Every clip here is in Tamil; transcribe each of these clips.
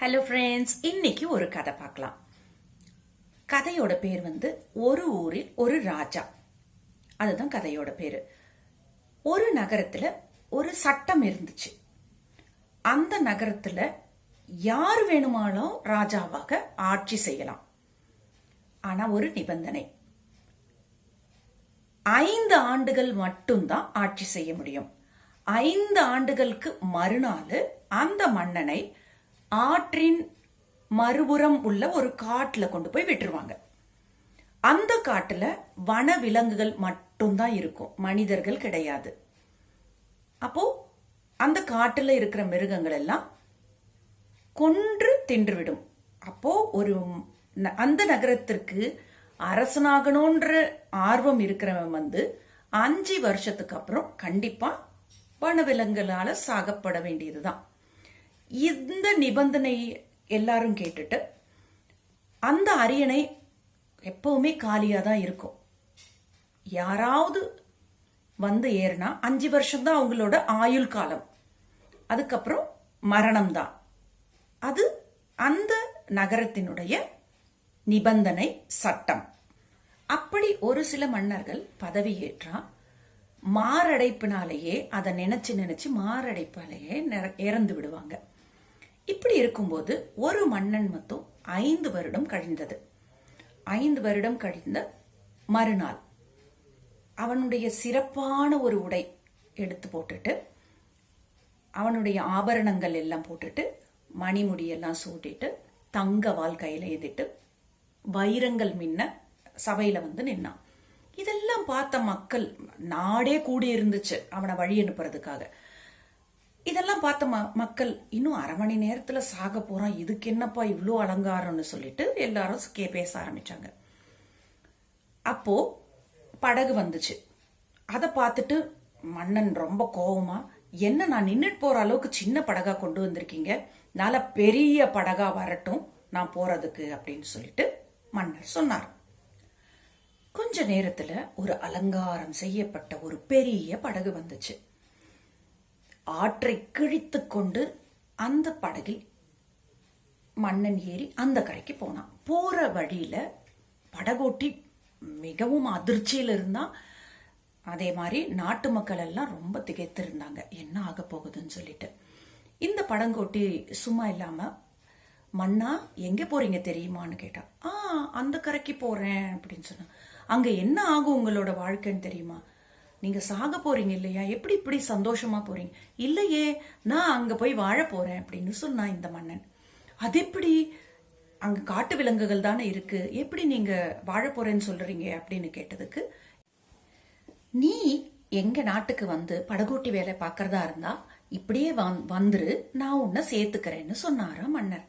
ஹலோ ஃப்ரெண்ட்ஸ் இன்னைக்கு ஒரு கதை பார்க்கலாம். கதையோட பேர் வந்து ஒரு ஊரில் ஒரு ராஜா. அதுதான் கதையோட பேர். ஒரு நகரத்தில் ஒரு சட்டம் இருந்துச்சு. அந்த நகரத்தில் யார் வேணுமானாலும் ராஜாவாக ஆட்சி செய்யலாம். ஆனால் ஒரு நிபந்தனை. ஐந்து ஆண்டுகள் மட்டும்தான் ஆட்சி செய்ய முடியும். ஐந்து ஆண்டுகளுக்கு மறுநாள் அந்த மன்னனை ஆற்றின் மறுபுறம் உள்ள ஒரு காட்டில் கொண்டு போய் விட்டுருவாங்க. அந்த காட்டில் வன விலங்குகள் மட்டும்தான் இருக்கும். மனிதர்கள் கிடையாது. அப்போ அந்த காட்டில் இருக்கிற மிருகங்கள் எல்லாம் கொன்று தின்றுவிடும். அப்போ ஒரு ந- அந்த நகரத்திற்கு அரசனாகணுன்ற ஆர்வம் இருக்கிறவன் வந்து அஞ்சு வருஷத்துக்கு அப்புறம் கண்டிப்பா வனவிலங்குகளால சாகப்பட வேண்டியதுதான். இந்த நிபந்தனை எல்லாரும் கேட்டுட்டு அந்த அரியணை எப்பவுமே காலியாக தான் இருக்கும். யாராவது வந்து ஏறினா அஞ்சு வருஷம் தான் அவங்களோட ஆயுள் காலம். அதுக்கப்புறம் மரணம் தான் அது அந்த நகரத்தினுடைய நிபந்தனை சட்டம். அப்படி ஒரு சில மன்னர்கள் பதவியேற்றா மாரடைப்பினாலேயே அதை நினைச்சு நினைச்சு மாரடைப்பாலேயே இறந்து விடுவாங்க. இப்படி இருக்கும்போது ஒரு மன்னன் மட்டும் ஐந்து வருடம் கழிந்தது. ஐந்து வருடம் கழிந்த மறுநாள் அவனுடைய சிறப்பான ஒரு உடை எடுத்து போட்டுட்டு அவனுடைய ஆபரணங்கள் எல்லாம் போட்டுட்டு மணிமுடியெல்லாம் சூட்டிட்டு தங்க வால் கையில் எதிட்டு வைரங்கள் மின்ன சபையில வந்து நின்னான். இதெல்லாம் பார்த்த மக்கள் நாடே கூடி இருந்துச்சு அவனை வழி அனுப்புறதுக்காக. இதெல்லாம் பார்த்த ம- மக்கள் இன்னும் அரை மணி நேரத்தில் சாக போகிறோம் இதுக்கு என்னப்பா இவ்வளோ அலங்காரம்னு சொல்லிட்டு எல்லாரும் கே பேச ஆரம்பித்தாங்க அப்போது படகு வந்துச்சு. அதை பார்த்துட்டு மன்னன் ரொம்ப கோவமாக என்ன நான் நின்றுட்டு போகிற அளவுக்கு சின்ன படகா கொண்டு வந்திருக்கீங்க? நல்ல பெரிய படகா வரட்டும் நான் போகிறதுக்கு அப்படின்னு சொல்லிட்டு மன்னர் சொன்னார். கொஞ்ச நேரத்தில் ஒரு அலங்காரம் செய்யப்பட்ட ஒரு பெரிய படகு வந்துச்சு. ஆற்றை கிழித்து கொண்டு அந்த படகில் மன்னன் ஏறி அந்த கரைக்கு போனான். போற வழியில படகோட்டி மிகவும் அதிர்ச்சியில் இருந்தான் அதே மாதிரி நாட்டு மக்கள் எல்லாம் ரொம்ப திகைத்திருந்தாங்க. என்ன ஆக போகுதுன்னு சொல்லிட்டு. இந்த படங்கோட்டி சும்மா இல்லாம மன்னா எங்க போறீங்க தெரியுமான்னு கேட்டா ஆ அந்த கரைக்கு போறேன் அப்படின்னு சொன்னான். அங்க என்ன ஆகும் உங்களோட வாழ்க்கைன்னு தெரியுமா? நீங்க சாக போறீங்க இல்லையா? எப்படி இப்படி சந்தோஷமா போறீங்க? இல்லையே நான் அங்க போய் வாழ போறேன் அப்படின்னு சொன்னான் இந்த மன்னன். அது எப்படி? அங்க காட்டு விலங்குகள் தானே இருக்கு. எப்படி நீங்க வாழ போறேன்னு சொல்றீங்க அப்படின்னு கேட்டதுக்கு நீ எங்க நாட்டுக்கு வந்து படகோட்டி வேலை பார்க்கறதா இருந்தா இப்படியே வந்- வந்துரு நான் உன்னை சேர்த்துக்கிறேன்னு சொன்னாரா மன்னர்.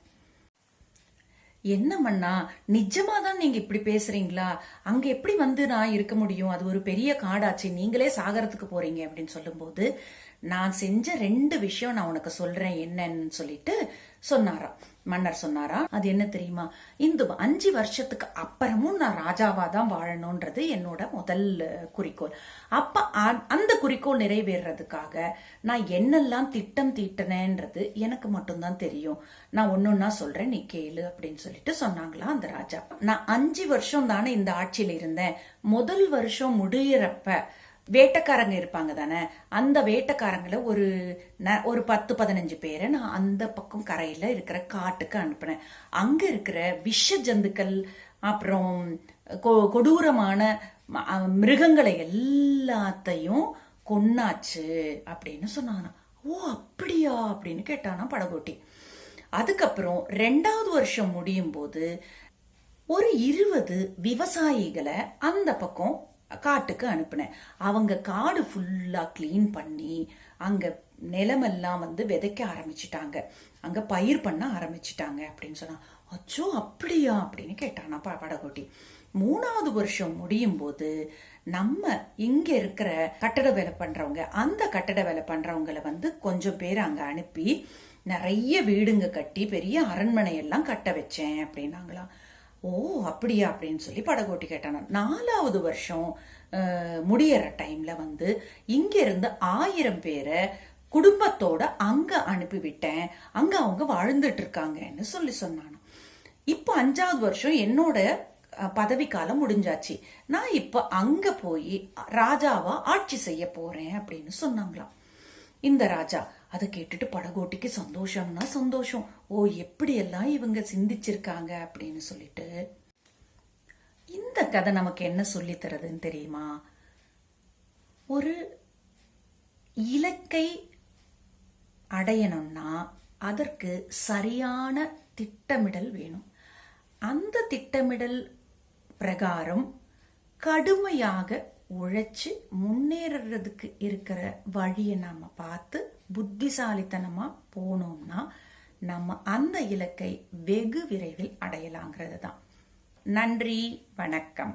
என்ன மண்ணா நிஜமா தான் நீங்க இப்படி பேசுறீங்களா? அங்க எப்படி வந்து நான் இருக்க முடியும்? அது ஒரு பெரிய காடாச்சு. நீங்களே சாகரத்துக்கு போறீங்க அப்படின்னு சொல்லும்போது நான் செஞ்ச ரெண்டு விஷயம் நான் உனக்கு சொல்றேன் என்னன்னு சொல்லிட்டு சொன்னாராம். மன்னர் சொன்னாரா அது என்ன தெரியுமா? இந்த அஞ்சு வருஷத்துக்கு அப்புறமும் நான் ராஜாவா தான் வாழணும்ன்றது என்னோட முதல் குறிக்கோள். அப்ப அந்த குறிக்கோள் நிறைவேறதுக்காக நான் என்னெல்லாம் திட்டம் தீட்டினேன்றது எனக்கு மட்டும்தான் தெரியும். நான் ஒன்னொன்னா சொல்றேன் நீ கேளு அப்படின்னு சொல்லிட்டு சொன்னாங்களா அந்த ராஜா. நான் அஞ்சு வருஷம் தானே இந்த ஆட்சியில இருந்தேன். முதல் வருஷம் முடியறப்ப வேட்டைக்காரங்க இருப்பாங்க தானே? அந்த வேட்டைக்காரங்கள ஒரு ந- ஒரு பத்து பதினஞ்சு பேரை நான் அந்த பக்கம் கரையில் இருக்கிற காட்டுக்கு அனுப்பினேன். அங்கே இருக்கிற விஷ ஜந்துக்கள் அப்புறம் கொ- கொடூரமான மிருகங்களை எல்லாத்தையும் கொன்னாச்சு அப்படின்னு சொன்னானா ஓ அப்படியா? அப்படின்னு கேட்டானா படகோட்டி. அதுக்கப்புறம் ரெண்டாவது வருஷம் முடியும் போது ஒரு இருபது விவசாயிகளை அந்த பக்கம் காட்டுக்கு அனுப்புனேன். அவங்க காடு ஃபுல்லா க்ளீன் பண்ணி அங்க நிலமெல்லாம் வந்து விதைக்க ஆரம்பிச்சிட்டாங்க. அங்க பயிர் பண்ண ஆரம்பிச்சிட்டாங்க அப்படின்னு சொன்னா அச்சோ அப்படியா? அப்படின்னு கேட்டானா ப- படகோட்டி மூணாவது வருஷம் முடியும் போது நம்ம இங்க இருக்கிற கட்டட வேலை பண்றவங்க அந்த கட்டட வேலை பண்றவங்களை வந்து கொஞ்சம் பேர் அங்க அனுப்பி நிறைய வீடுங்க கட்டி பெரிய அரண்மனை எல்லாம் கட்ட வச்சேன் அப்படின்னாங்களாம். ஓ அப்படியா அப்படின்னு சொல்லி படகோட்டி கேட்டானா நாலாவது வருஷம் முடியற டைம்ல வந்து இங்கிருந்து ஆயிரம் பேரை குடும்பத்தோட அங்க அனுப்பிவிட்டேன். அங்க அவங்க வாழ்ந்துட்டு இருக்காங்கன்னு சொல்லி சொன்னான். இப்போ அஞ்சாவது வருஷம் என்னோட பதவிக்காலம் பதவி காலம் முடிஞ்சாச்சு. நான் இப்ப அங்க போய் ராஜாவா ஆட்சி செய்ய போறேன் அப்படின்னு சொன்னாங்களாம். இந்த ராஜா அதை கேட்டுட்டு படகோட்டிக்கு சந்தோஷம்னா சந்தோஷம். ஓ எப்படி எல்லாம் இவங்க சிந்திச்சிருக்காங்க அப்படின்னு சொல்லிட்டு. இந்த கதை நமக்கு என்ன சொல்லி தருதுன்னு தெரியுமா? ஒரு இலக்கை அடையணும்னா அதற்கு சரியான திட்டமிடல் வேணும். அந்த திட்டமிடல் பிரகாரம் கடுமையாக உழைச்சி முன்னேறதுக்கு இருக்கிற வழியை நாம் பார்த்து புத்திசாலித்தனமாக போனோம்னா நம்ம அந்த இலக்கை வெகு விரைவில் அடையலாங்கிறது தான் நன்றி வணக்கம்.